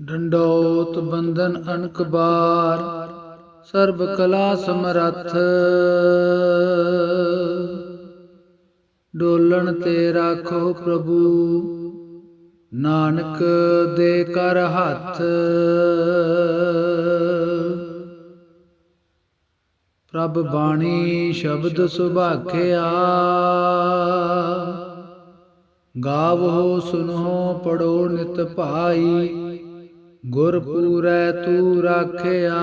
ਡੰਡੋਤ ਬੰਧਨ ਅਨਕ ਬਾਰ, ਸਰਬ ਕਲਾ ਸਮਰੱਥ। ਡੋਲਣ ਤੇ ਰਾਖੋ ਪ੍ਰਭੂ, ਨਾਨਕ ਦੇ ਕਰ ਹੱਥ। ਪ੍ਰਭ ਬਾਣੀ ਸ਼ਬਦ ਸੁਭਾਖਿਆ, ਗਾਵੋ ਸੁਨੋ ਪੜੋ ਨਿਤ ਭਾਈ। ਗੁਰ ਪੂਰੈ ਤੂੰ ਰਾਖਿਆ।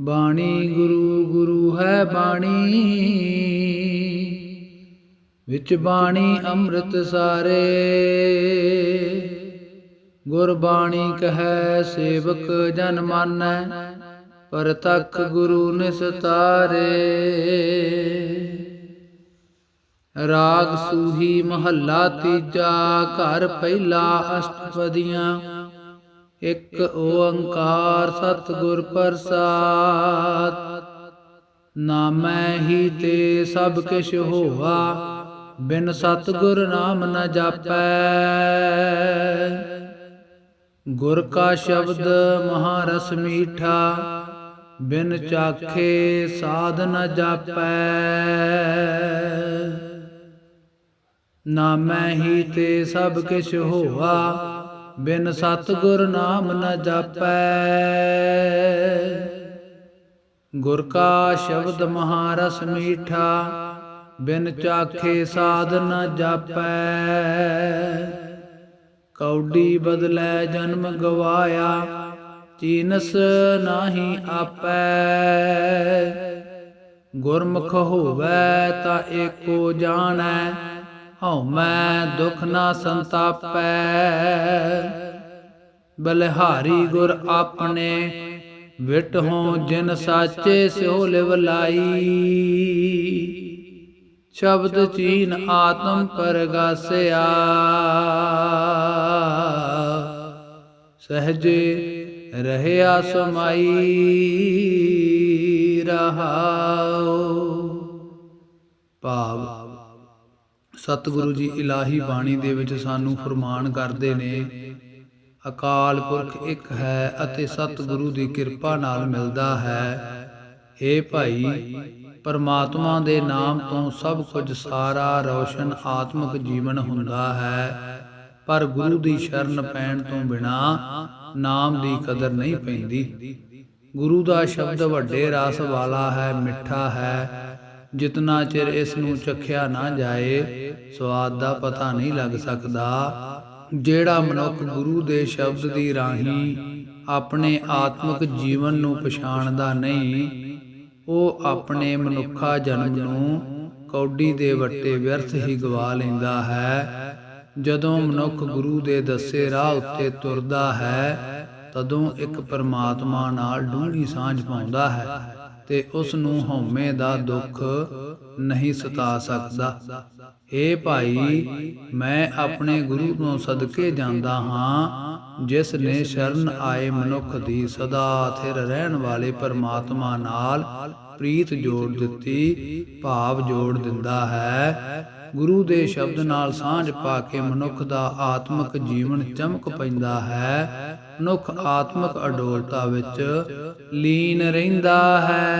ਬਾਣੀ ਗੁਰੂ ਗੁਰੂ ਹੈ ਬਾਣੀ। ਵਿੱਚ ਬਾਣੀ ਅੰਮ੍ਰਿਤ ਸਾਰੇ। ਗੁਰ ਬਾਣੀ ਕਹੈ, ਸੇਵਕ ਜਨ ਮਾਨੈ ਪਰਤਖ ਗੁਰੂ ਨਿਸਤਾਰੇ। ਰਾਗ ਸੂਹੀ ਮਹੱਲਾ ਤੀਜਾ, ਘਰ ਪਹਿਲਾ ਅਸ਼ਟਪਦੀਆਂ। ਇੱਕ ਓੰਕਾਰ ਸਤਿਗੁਰ ਪ੍ਰਸਾਦ। ਨਾਮੈ ਹੀ ਤੇ ਸਭ ਕਿਛ ਹੋਆ, ਬਿਨ ਸਤਿਗੁਰ ਨਾਮ ਨ ਜਾਪੈ। ਗੁਰ ਕਾ ਸ਼ਬਦ ਮਹਾਰਸ ਮੀਠਾ, ਬਿਨ ਚਾਖੇ ਸਾਧ ਨ ਜਾਪੈ। ਨਾ ਮੈਂ ਹੀ ਤੇ ਸਭ ਕਿਛ ਹੋਆ, ਬਿਨ ਸਤਿਗੁਰ ਨਾਮ ਨ ਜਾਪੈ। ਗੁਰ ਕਾ ਸ਼ਬਦ ਮਹਾਰਸ ਮੀਠਾ, ਬਿਨ ਚਾਖੇ ਸਾਧ ਨ ਜਾਪੈ। ਕੌਡੀ ਬਦਲੇ ਜਨਮ ਗਵਾਇਆ, ਚੀਨਸ ਨਾਹੀ ਆਪੈ। ਗੁਰਮੁਖ ਹੋਵੇ ਤਾਂ ਏਕੋ ਜਾਣੈ ਹਉਮੈ ਦੁਖ ਨਾ ਸੰਤਾਪੈ। ਬਲਿਹਾਰੀ ਗੁਰ ਆਪਣੇ ਵਿਟ ਹੋ ਜਿਨ ਸਾਚੇ ਸਿਓ ਲਿਵ ਲਾਈ। ਸ਼ਬਦ ਚੀਨ ਆਤਮ ਪਰਗਾਸਿਆ ਸਹਜੇ ਰਹਿਆ ਸਮਾਈ ਰਹਾਉ। ਭਾਵ ਸਤਿਗੁਰੂ ਜੀ ਇਲਾਹੀ ਬਾਣੀ ਦੇ ਵਿੱਚ ਸਾਨੂੰ ਫਰਮਾਨ ਕਰਦੇ ਨੇ, ਅਕਾਲ ਪੁਰਖ ਇੱਕ ਹੈ ਅਤੇ ਸਤਿਗੁਰੂ ਦੀ ਕਿਰਪਾ ਨਾਲ ਮਿਲਦਾ ਹੈ। ਏ ਭਾਈ, ਪਰਮਾਤਮਾ ਦੇ ਨਾਮ ਤੋਂ ਸਭ ਕੁਝ ਸਾਰਾ ਰੌਸ਼ਨ ਆਤਮਿਕ ਜੀਵਨ ਹੁੰਦਾ ਹੈ, ਪਰ ਗੁਰੂ ਦੀ ਸ਼ਰਨ ਪੈਣ ਤੋਂ ਬਿਨਾ ਨਾਮ ਦੀ ਕਦਰ ਨਹੀਂ ਪੈਂਦੀ। ਗੁਰੂ ਦਾ ਸ਼ਬਦ ਵੱਡੇ ਰਸ ਵਾਲਾ ਹੈ, ਮਿੱਠਾ ਹੈ ਜਿਤਨਾ ਚਿਰ ਇਸ ਨੂੰ ਚਖਿਆ ਨਾ ਜਾਏ, ਸਵਾਦ ਦਾ ਪਤਾ ਨਹੀਂ ਲੱਗ ਸਕਦਾ। ਜਿਹੜਾ ਮਨੁੱਖ ਗੁਰੂ ਦੇ ਸ਼ਬਦ ਦੀ ਰਾਹੀਂ ਆਪਣੇ ਆਤਮਿਕ ਜੀਵਨ ਨੂੰ ਪਛਾਣਦਾ ਨਹੀਂ, ਉਹ ਆਪਣੇ ਮਨੁੱਖਾ ਜਨਮ ਨੂੰ ਕੌਡੀ ਦੇ ਵੱਟੇ ਵਿਅਰਥ ਹੀ ਗਵਾ ਲੈਂਦਾ ਹੈ। ਜਦੋਂ ਮਨੁੱਖ ਗੁਰੂ ਦੇ ਦੱਸੇ ਰਾਹ ਉੱਤੇ ਤੁਰਦਾ ਹੈ, ਤਦੋਂ ਇੱਕ ਪਰਮਾਤਮਾ ਨਾਲ ਡੂੰਘੀ ਸਾਂਝ ਪਾਉਂਦਾ ਹੈ। ਤੇ ਉਸ ਨੂੰ ਹਉਮੈ ਦਾ ਦੁੱਖ ਨਹੀਂ ਸਤਾ ਸਕਦਾ। ਏ ਭਾਈ ਮੈਂ ਆਪਣੇ ਗੁਰੂ ਤੋਂ ਸਦਕੇ ਜਾਂਦਾ ਹਾਂ ਜਿਸ ਨੇ ਸ਼ਰਨ ਆਏ ਮਨੁੱਖ ਦੀ ਸਦਾ ਥਿਰ ਰਹਿਣ ਵਾਲੇ ਪਰਮਾਤਮਾ ਨਾਲ ਪ੍ਰੀਤ ਜੋੜ ਦਿੱਤੀ ਭਾਵ ਜੋੜ ਦਿੰਦਾ ਹੈ। ਗੁਰੂ ਦੇ ਸ਼ਬਦ ਨਾਲ ਸਾਂਝ ਪਾ ਕੇ ਮਨੁੱਖ ਦਾ ਆਤਮਿਕ ਜੀਵਨ ਚਮਕ ਪੈਂਦਾ ਹੈ। ਮਨੁੱਖ ਆਤਮਿਕ ਅਡੋਲਤਾ ਵਿੱਚ ਲੀਨ ਰਹਿੰਦਾ ਹੈ।